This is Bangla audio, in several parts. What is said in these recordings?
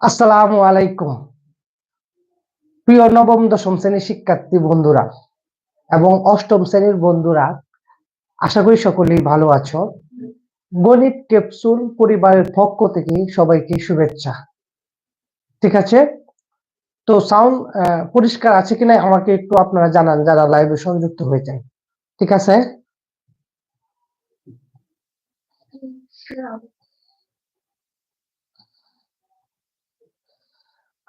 আসসালামু আলাইকুম। প্রিয় নবম, দশম শ্রেণির শিক্ষার্থী বন্ধুরা এবং অষ্টম শ্রেণির বন্ধুরা, আশা করি সকলেই ভালো আছো। গণিত ক্যাপসুল পরিবারের পক্ষ থেকে সবাইকে শুভেচ্ছা। ঠিক আছে? তো সাউন্ড পরিষ্কার আছে কিনা আমাকে একটু আপনারা জানান, যারা লাইভে সংযুক্ত হয়ে যায় ঠিক আছে?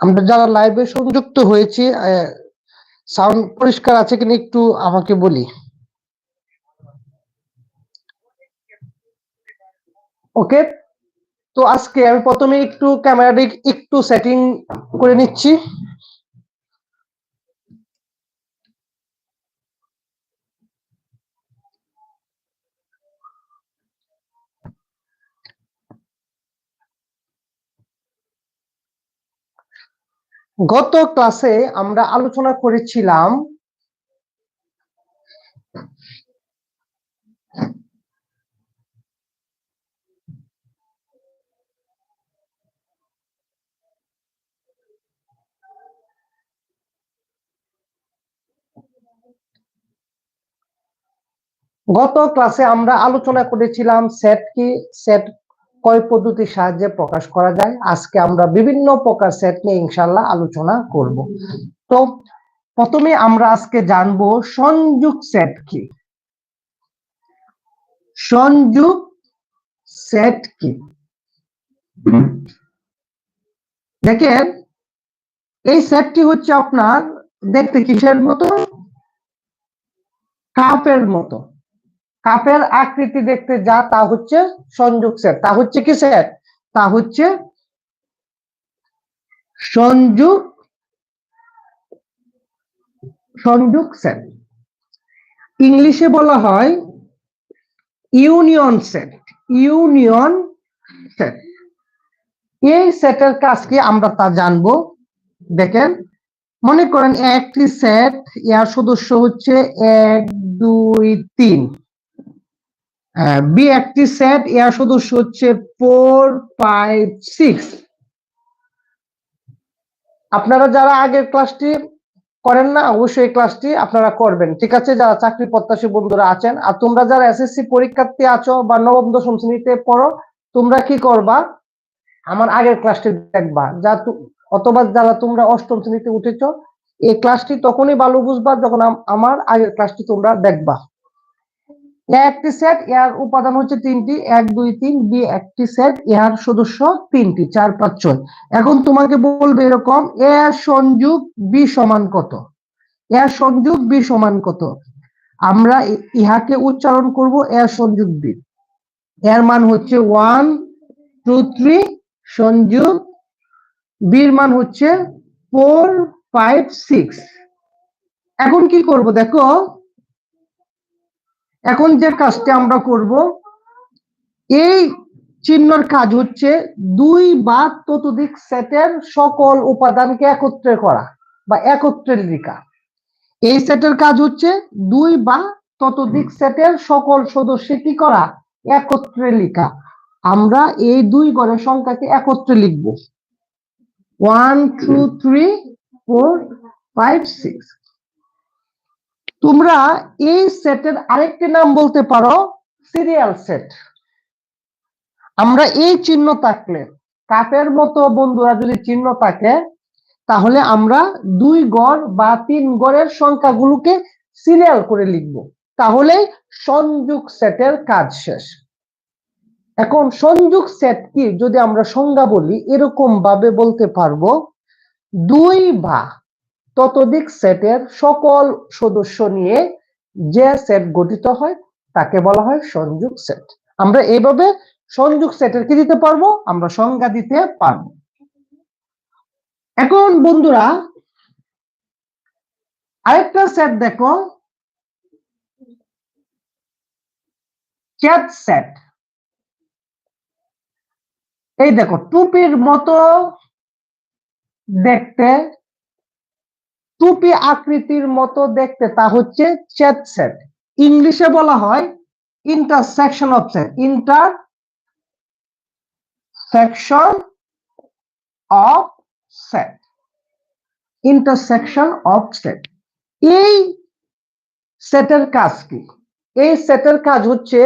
আমরা যারা লাইভে সংযুক্ত হয়েছি সাউন্ড পরিষ্কার আছে কিনা একটু আমাকে বলি। ওকে তো আজকে আমি প্রথমে একটু ক্যামেরাটি একটু সেটিং করে নিচ্ছি। গত ক্লাসে আমরা আলোচনা করেছিলাম গত ক্লাসে আমরা আলোচনা করেছিলাম সেট কি সেট কয় পদ্ধতির সাহায্যে প্রকাশ করা যায়? আজকে আমরা বিভিন্ন প্রকার সেট নিয়ে ইনশাল্লাহ আলোচনা করব। তো প্রথমে আমরা আজকে জানব সংযোগ সেট কি? সংযোগ সেট কি? দেখেন, এই সেটটি হচ্ছে আপনার দেখতে কিসের মতো? কাপের মতো। কাপের আকৃতি দেখতে যা, তা হচ্ছে সংযোগ সেট তা হচ্ছে কি সেট তা হচ্ছে সংযোগ সংযোগ সেট ইংলিশে বলা হয় ইউনিয়ন সেট ইউনিয়ন সেট এই সেটের কাজ কি আমরা তা জানব? দেখেন, মনে করেন একটি সেট ইয়ার সদস্য হচ্ছে এক, দুই, তিন। বি একটি সেট এর সদস্য হচ্ছে ফোর ফাইভ সিক্স আপনারা যারা আগের ক্লাসটি করেন না, অবশ্যই ক্লাসটি আপনারা করবেন। ঠিক আছে, যারা চাকরি প্রত্যাশী বন্ধুরা আছেন, আর তোমরা যারা এসএসসি পরীক্ষার্থী আছো বা নবম, দশম শ্রেণীতে পড়ো, তোমরা কি করবা? আমার আগের ক্লাসটি দেখবা। যা অথবা যারা তোমরা অষ্টম শ্রেণীতে উঠেছ, এই ক্লাসটি তখনই ভালো বুঝবা যখন আমার আগের ক্লাসটি তোমরা দেখবা। একটি সেট এর উপাদান হচ্ছে তিনটি, এক, দুই, তিন বি একটি সেট এর সদস্য তিনটি, চার, পাঁচ, ছয়। এখন তোমাকে বলবে এরকম এ সংযোগ বি সমান কত? এ সংযোগ বি সমান কত? আমরা ইহাকে উচ্চারণ করব এ সংযোগ বি এর মান হচ্ছে ওয়ান টু থ্রি সংযোগ বির মান হচ্ছে ফোর ফাইভ সিক্স এখন কি করব দেখো? এখন যে কাজটা আমরা করব, এই চিহ্নর কাজ হচ্ছে দুই বা ততোধিক সেটের সকল উপাদানকে একত্রে করা বা একত্রে লিখা এই সেটের কাজ হচ্ছে দুই বা ততোধিক সেটের সকল সদস্য কি করা একত্রে লিখা আমরা এই দুই গণের সংখ্যাকে একত্রে লিখব। One two three four five six তোমরা এই সেটের আরেকটি নাম বলতে পারো সিরিয়াল সেট আমরা এই চিহ্ন থাকলে, কাপের মতো বন্ধুরা যদি চিহ্ন থাকে, তাহলে আমরা দুই গড় বা তিন গড়ের সংখ্যাগুলোকে সিরিয়াল করে লিখব। তাহলে সংযোগ সেটের কাজ শেষ। এখন সংযোগ সেট কি? যদি আমরা সংজ্ঞা বলি এরকম ভাবে বলতে পারব, দুই বা ততোধিক সেটের সকল সদস্য নিয়ে যে সেট গঠিত হয়, তাকে বলা হয় সংযোগ সেট। আমরা এইভাবে সংযোগ সেটের কি দিতে পারব? আমরা সংজ্ঞা দিতে পারব। এখন বন্ধুরা, আরেকটা সেট দেখো। Chat set. এই দেখো, টুপির মতো দেখতে টুপি আকৃতির মতো দেখতে, তা হচ্ছে চেট সেট ইংলিশে বলা হয় intersection of set intersection of set intersection of set এই সেটের কাজ কি? এই সেটের কাজ হচ্ছে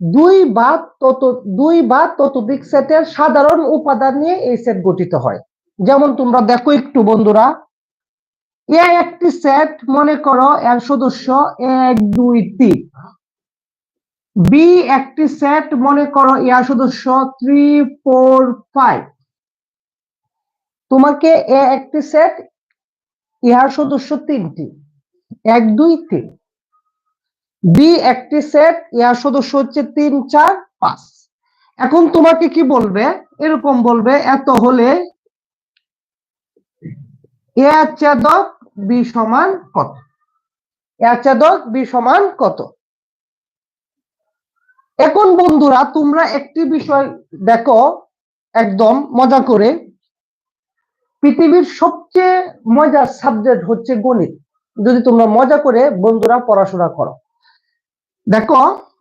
দুই বা তত, দুই বা ততোধিক সেটের সাধারণ উপাদান নিয়ে এই সেট গঠিত হয়। যেমন তোমরা দেখো একটু বন্ধুরা এ একটি সেট, মনে করো, এর সদস্য এক, দুই, তিন। বি একটি সেট, মনে করো ইয়ার সদস্য থ্রি, ফোর, ফাইভ। তোমাকে এ একটি সেট ইহার সদস্য তিনটি। এক, দুই, তিন। বি একটি সেট ইয়ার সদস্য হচ্ছে তিন, চার, পাঁচ। এখন তোমাকে কি বলবে? এরকম বলবে, এত হলে এ ছেদক বি সমান কত? এ ছেদক বি সমান কত? এখন বন্ধুরা, তোমরা একটি বিষয় দেখো, একদম মজা করে। পৃথিবীর সবচেয়ে মজার সাবজেক্ট হচ্ছে গণিত। যদি তোমরা মজা করে বন্ধুরা পড়াশোনা করো। দেখো,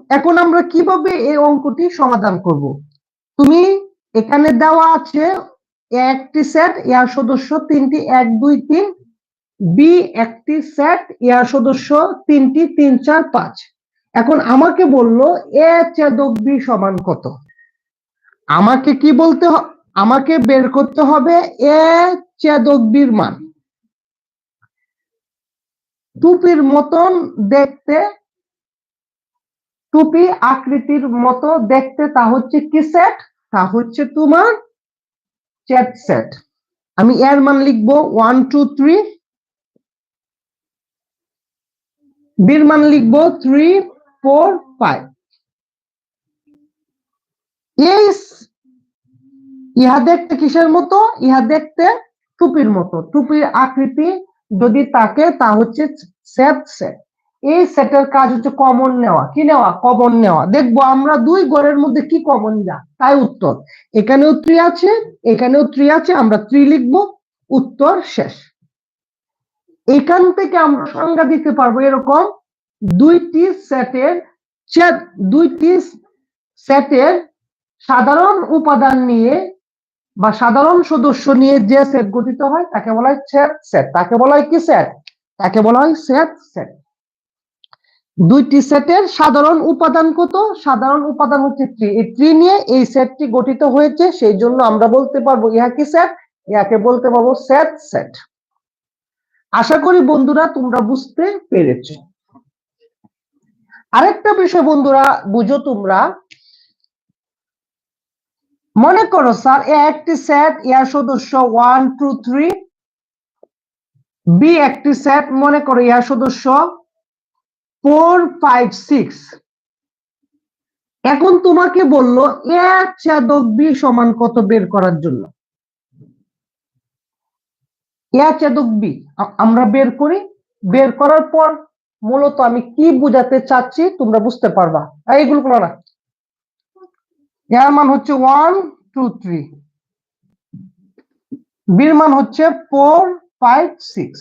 এখন আমরা কীভাবে এই অঙ্কটি সমাধান করব? তুমি এখানে দেওয়া আছে একটি সেট ইয়ার সদস্য তিনটি, এক, দুই, তিন বি একটি সেট ইয়ার সদস্য তিনটি, তিন, চার, পাঁচ। এখন আমাকে বলল এ ছেদক বি সমান কত? আমাকে কি বলতে আমাকে বের করতে হবে এ ছেদক বির মান। টুপির মতন দেখতে, টুপি আকৃতির মতো দেখতে তা হচ্ছে কি সেট তা হচ্ছে তোমার চ্যাট সেট আমি এর মান লিখব ওয়ান টু থ্রি বির মান লিখব থ্রি ফোর ফাইভ ইহা দেখতে কিসের মতো? ইহা দেখতে টুপির মতো। টুপির আকৃতি যদি তাকে তা হচ্ছে সেট সেট এই সেটের কাজ হচ্ছে কমন নেওয়া। কি নেওয়া? কমন নেওয়া। দেখব আমরা দুই গড়ের মধ্যে কি কমন যা? তাই উত্তর। এখানেও থ্রি আছে, এখানেও থ্রি আছে, আমরা থ্রি লিখব। উত্তর শেষ। এখান থেকে আমরা সংজ্ঞা দিতে পারব এরকম দুইটি সেটের দুইটি সেটের সাধারণ উপাদান নিয়ে বা সাধারণ সদস্য নিয়ে যে সেট গঠিত হয় তাকে বলা হয় সেট সেট। তাকে বলা হয় কি সেট? তাকে বলা হয় সেট সেট। দুইটি সেটের সাধারণ উপাদান কত? সাধারণ উপাদান হচ্ছে থ্রি এই থ্রি নিয়ে এই সেটটি গঠিত হয়েছে সেই জন্য আমরা বলতে পারব ইহা কি সেট? ইহাকে বলতে পারব সেট সেট। আশা করি বন্ধুরা তোমরা বুঝতে পেরেছ। আরেকটা বিষয় বন্ধুরা, বুঝো তোমরা। মনে করো স্যার, এ একটি সেট ইয়ার সদস্য ওয়ান টু থ্রি বি একটি সেট মনে করো ইয়ার সদস্য ফোর ফাইভ সিক্স এখন তোমাকে বলল, এক ছেদক বি সমান কত বের করার জন্য? এ বি আমরা বের করি। বের করার পর মূলত আমি কি বুঝাতে চাচ্ছি তোমরা বুঝতে পারবা। এইগুলো করো না। এর মান হচ্ছে ওয়ান টু থ্রি বির মান হচ্ছে ফোর ফাইভ সিক্স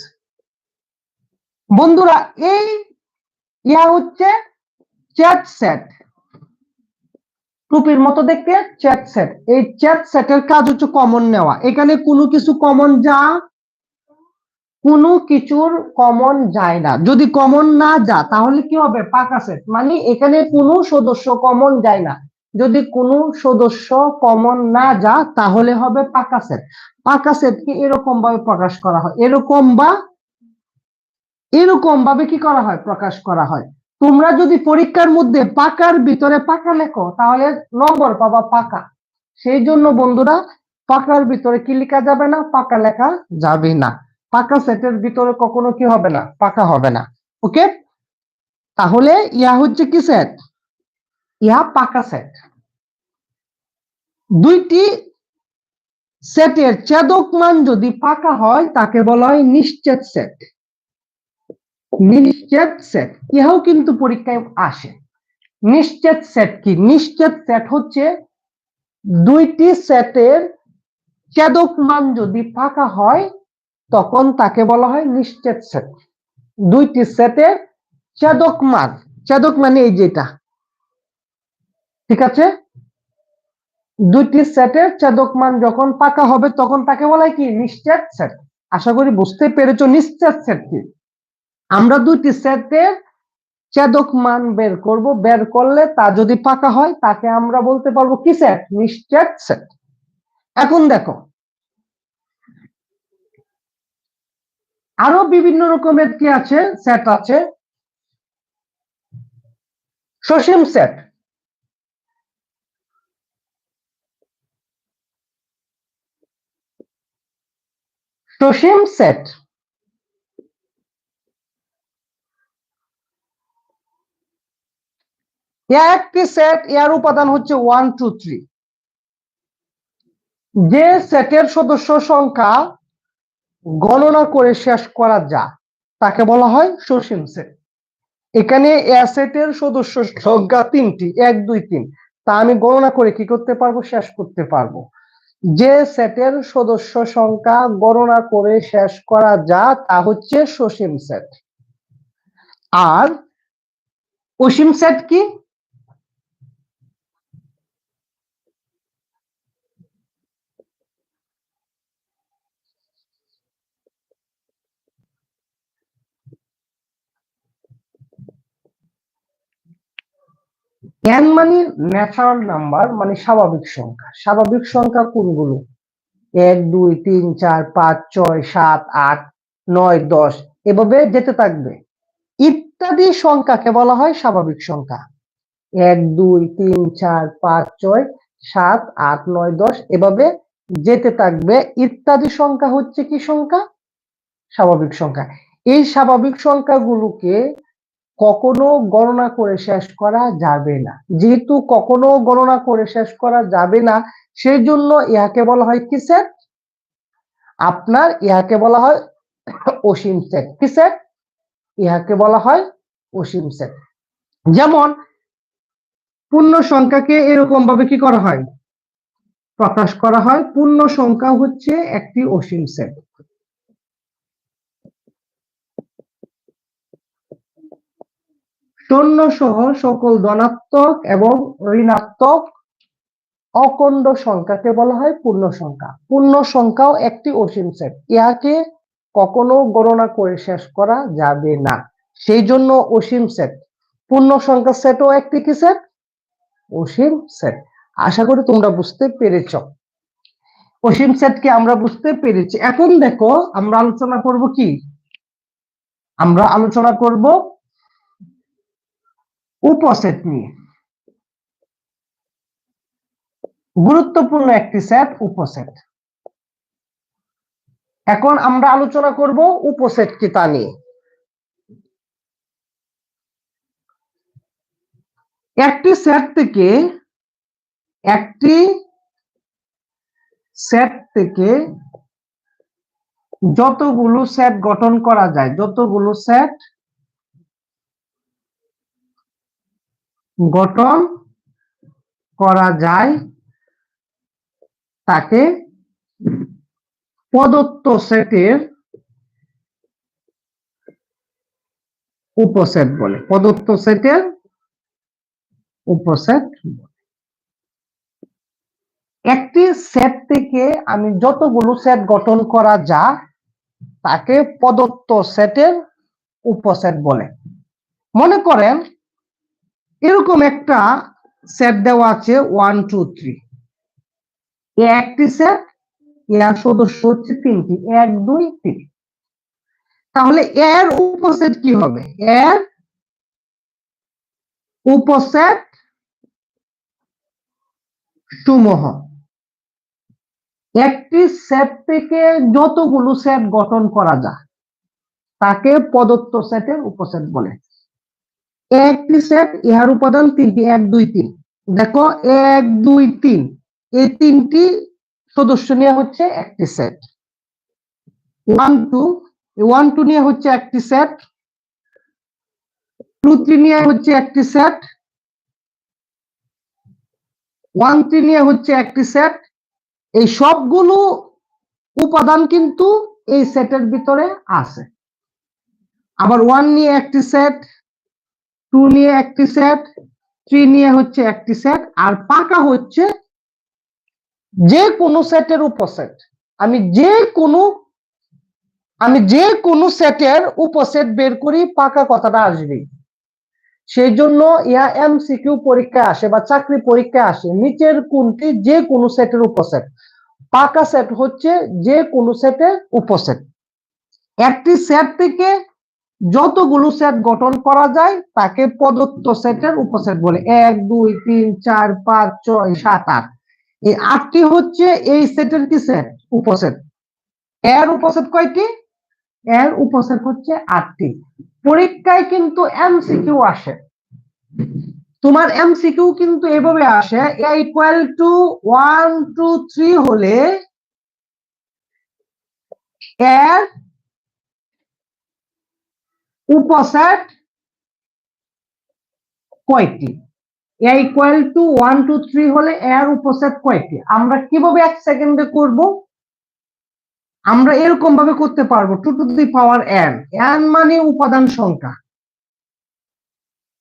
বন্ধুরা, এই ইয়া হচ্ছে চ্যাট সেট টুপির মতো দেখতে চ্যাট সেট এই চ্যাট সেটের কাজ হচ্ছে কমন নেওয়া। এখানে কোনো কিছু কমন যা কোনো কিছুর কমন যায় না। যদি কমন না যা তাহলে কি হবে? পাকা সেট মানে এখানে কোনো সদস্য কমন যায় না। যদি কোনো সদস্য কমন না যা তাহলে হবে পাকা সেট পাকা সেটকে এরকম ভাবে প্রকাশ করা হয়। এরকম বা এরকম ভাবে কি করা হয়? প্রকাশ করা হয়। তোমরা যদি পরীক্ষার মধ্যে পাকার ভিতরে পাকা লেখো, তাহলে নম্বর পাবা পাকা। সেই জন্য বন্ধুরা, পাকার ভিতরে কি লেখা যাবে না? পাকা লেখা যাবে না। পাকা সেটের ভিতরে কখনো কি হবে না? পাকা হবে না। ওকে? তাহলে ইয়া হচ্ছে কি সেট ইহা পাকা সেট দুইটি সেটের ছেদক মান যদি পাকা হয়, তাকে বলা হয় নিশ্চিত সেট নিশ্চিত সেট ইহাও কিন্তু পরীক্ষায় আসে। নিশ্চিত সেট কি? নিশ্চিত সেট হচ্ছে দুইটি সেটের ছেদক মান যদি পাকা হয় তখন তাকে বলা হয় নিশ্চিত সেট। দুইটি সেটের ছেদক মান ছেদক মানে এই যেটা ঠিক আছে? দুইটি সেটের ছেদক মান যখন পাকা হবে, তখন তাকে বলা হয় কি? নিশ্চেদ সেট। আশা করি বুঝতে পেরেছ নিশ্চেদ সেট কি? আমরা দুইটি সেটের ছেদক মান বের করব। বের করলে তা যদি পাকা হয়, তাকে আমরা বলতে পারব কি সেট? নিশ্চেদ সেট। এখন দেখো আরও বিভিন্ন রকমের কি আছে? সেট আছে। সসীম সেট সসীম সেট একটি সেট এর উপাদান হচ্ছে ওয়ান টু থ্রি যে সেটের সদস্য সংখ্যা গণনা করে শেষ করা যায় তাকে বলা হয় সসীম সেট। এখানে এ সেটের সদস্য সংখ্যা তিনটি, এক, দুই, তিন। তা আমি গণনা করে কি করতে পারব? শেষ করতে পারব। যে সেটের সদস্য সংখ্যা গণনা করে শেষ করা যা, তা হচ্ছে সসীম সেট। আর অসীম সেট কি? এন মানে ন্যাচারাল নাম্বার মানে স্বাভাবিক সংখ্যা। স্বাভাবিক সংখ্যা কোনগুলো? এক, দুই, তিন, চার, পাঁচ, ছয়, সাত, আট, নয়, দশ, এভাবে যেতে থাকবে। ইত্যাদি সংখ্যাকে বলা হয় স্বাভাবিক সংখ্যা। এক, দুই, তিন, চার, পাঁচ, ছয়, সাত, আট, নয়, দশ, এভাবে যেতে থাকবে। ইত্যাদি সংখ্যা হচ্ছে কি সংখ্যা? স্বাভাবিক সংখ্যা। এই স্বাভাবিক সংখ্যাগুলোকে কখনো গণনা করে শেষ করা যাবে না। যেহেতু কখনো গণনা করে শেষ করা যাবে না সেই জন্য ইহাকে বলা হয় কি সেট আপনার ইহাকে বলা হয় অসীম সেট কি সেট ইহাকে বলা হয় অসীম সেট যেমন, পূর্ণ সংখ্যাকে এরকম ভাবে কি করা হয়? প্রকাশ করা হয়, পূর্ণ সংখ্যা হচ্ছে একটি অসীম সেট শূন্য সহ সকল ধনাত্মক এবং ঋণাত্মক অখণ্ড সংখ্যাকে বলা হয় পূর্ণ সংখ্যা। পূর্ণ সংখ্যাও একটি অসীম সেট। ইহাকে কখনো গণনা করে শেষ করা যাবে না। সেই জন্য অসীম সেট। পূর্ণ সংখ্যা সেটও একটি কি সেট? অসীম সেট। আশা করি তোমরা বুঝতে পেরেছ। অসীম সেটকে আমরা বুঝতে পেরেছি। এখন দেখো, আমরা আলোচনা করব কি? আমরা আলোচনা করব উপসেট নিয়ে। গুরুত্বপূর্ণ একটি সেট উপসেট। এখন আমরা আলোচনা করব উপসেট কি তা নিয়ে। একটি সেট থেকে একটি সেট থেকে যতগুলো সেট গঠন করা যায়, যতগুলো সেট গঠন করা যায় তাকে প্রদত্ত সেটের উপসেট বলে। প্রদত্ত সেটের উপসেট একটি সেট থেকে আমি যতগুলো সেট গঠন করা যা তাকে প্রদত্ত সেটের উপসেট বলে। মনে করেন এরকম একটা সেট দেওয়া আছে ওয়ান টু থ্রি একটি সেট এর সদস্য হচ্ছে তিনটি, এক, দুই, তিন। তাহলে এর উপসেট কি হবে? এর উপসেট সমূহ। একটি সেট থেকে যতগুলো সেট গঠন করা যায়, তাকে প্রদত্ত সেটের উপসেট বলে। একটি সেট ইহার উপাদান তিনটি এক, দুই, তিন। দেখো, এক, দুই, তিন। এই তিনটি সদস্য নিয়ে হচ্ছে একটি set one two one two নিয়ে হচ্ছে একটি সেট টু থ্রি নিয়ে হচ্ছে একটি সেট ওয়ান থ্রি নিয়ে হচ্ছে একটি সেট এই সবগুলো উপাদান কিন্তু এই সেটের ভিতরে আছে। আবার ওয়ান নিয়ে একটি সেট টু নিয়ে একটি সেট, থ্রি নিয়ে হচ্ছে একটি সেট, আর পাকা হচ্ছে যে কোনো সেটের উপসেট আমি যে কোনো, আমি যে কোনো সেটের উপসেট বের করি, পাকা কথাটা আসবে সেই জন্য ইয়া এমসিকিউ পরীক্ষায় আসে বা চাকরি পরীক্ষায় আসে, নিচের কোনটি যে কোনো সেটের উপসেট পাকা সেট হচ্ছে যে কোনো সেটের উপসেট একটি সেট থেকে যতগুলো সেট গঠন করা যায়, তাকে প্রদত্ত সেটের উপসেট বলে। এক, দুই, তিন, চার, পাঁচ, ছয়, সাত, আট। এই আটটি হচ্ছে এই সেটের কি সেট উপসেট। এর উপসেট কয়টি? এর উপসেট হচ্ছে আটটি। পরীক্ষায় কিন্তু এমসিকিউ আসে। তোমার এমসিকিউ কিন্তু এভাবে আসে equal to one two three হলে এর উপসেট কয়টি? A equal to one two three হলে এর উপসেট কয়টি? আমরা কীভাবে এক সেকেন্ডে করব? আমরা এরকম ভাবে করতে পারব two to the power N N মানে উপাদান সংখ্যা।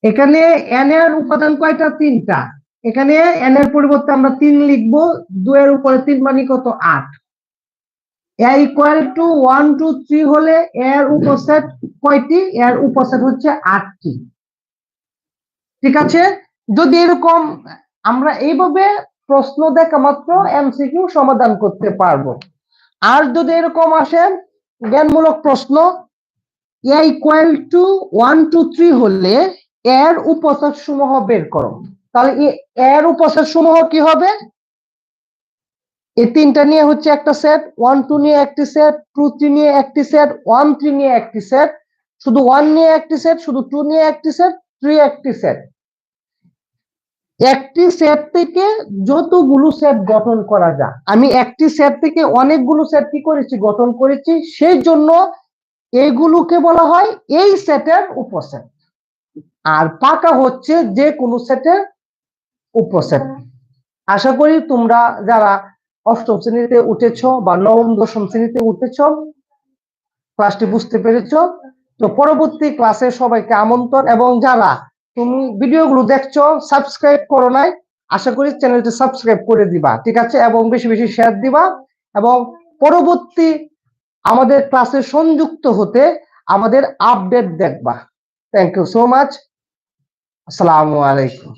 এখানে এন এর উপাদান কয়টা? তিনটা। এখানে এন এর পরিবর্তে আমরা তিন লিখব দুয়ের উপরে তিন মানে কত? আট। A equal to one two three হলে এর উপসেট কয়টি? এর উপসেট হচ্ছে আটটি। ঠিক আছে? যদি এরকম আমরা এইভাবে প্রশ্ন দেখা মাত্র এমসিকিউ সমাধান করতে পারব। আর যদি এরকম আসে, জ্ঞানমূলক প্রশ্ন, A equal to one two three হলে এর উপসেট সমূহ বের করো। তাহলে এর উপসেট সমূহ কি হবে? এই তিনটা নিয়ে হচ্ছে একটা সেট ওয়ান টু নিয়ে একটি সেট টু থ্রি নিয়ে একটি সেট ওয়ান থ্রি নিয়ে একটি সেট শুধু ওয়ান নিয়ে একটি সেট শুধু টু নিয়ে একটি সেট থ্রি একটি সেট একটি সেট থেকে যতগুলো সেট গঠন করা যায়, আমি একটি সেট থেকে অনেকগুলো সেট কি করেছি, গঠন করেছি, সেই জন্য এগুলোকে বলা হয় এই সেটের উপসেট আর পাকা হচ্ছে যে কোনো সেটের উপসেট আশা করি তোমরা যারা অষ্টম শ্রেণীতে উঠেছ বা নবম, দশম শ্রেণীতে উঠেছ ক্লাসটি বুঝতে পেরেছ। তো পরবর্তী ক্লাসে সবাইকে আমন্ত্রণ এবং যারা তুমি ভিডিওগুলো দেখছ সাবস্ক্রাইব করো নাই, আশা করি চ্যানেলটি সাবস্ক্রাইব করে দিবা, ঠিক আছে? এবং বেশি বেশি শেয়ার দিবা এবং পরবর্তী আমাদের ক্লাসে সংযুক্ত হতে আমাদের আপডেট দেখবা। থ্যাংক ইউ সো মাচ আসসালামু আলাইকুম।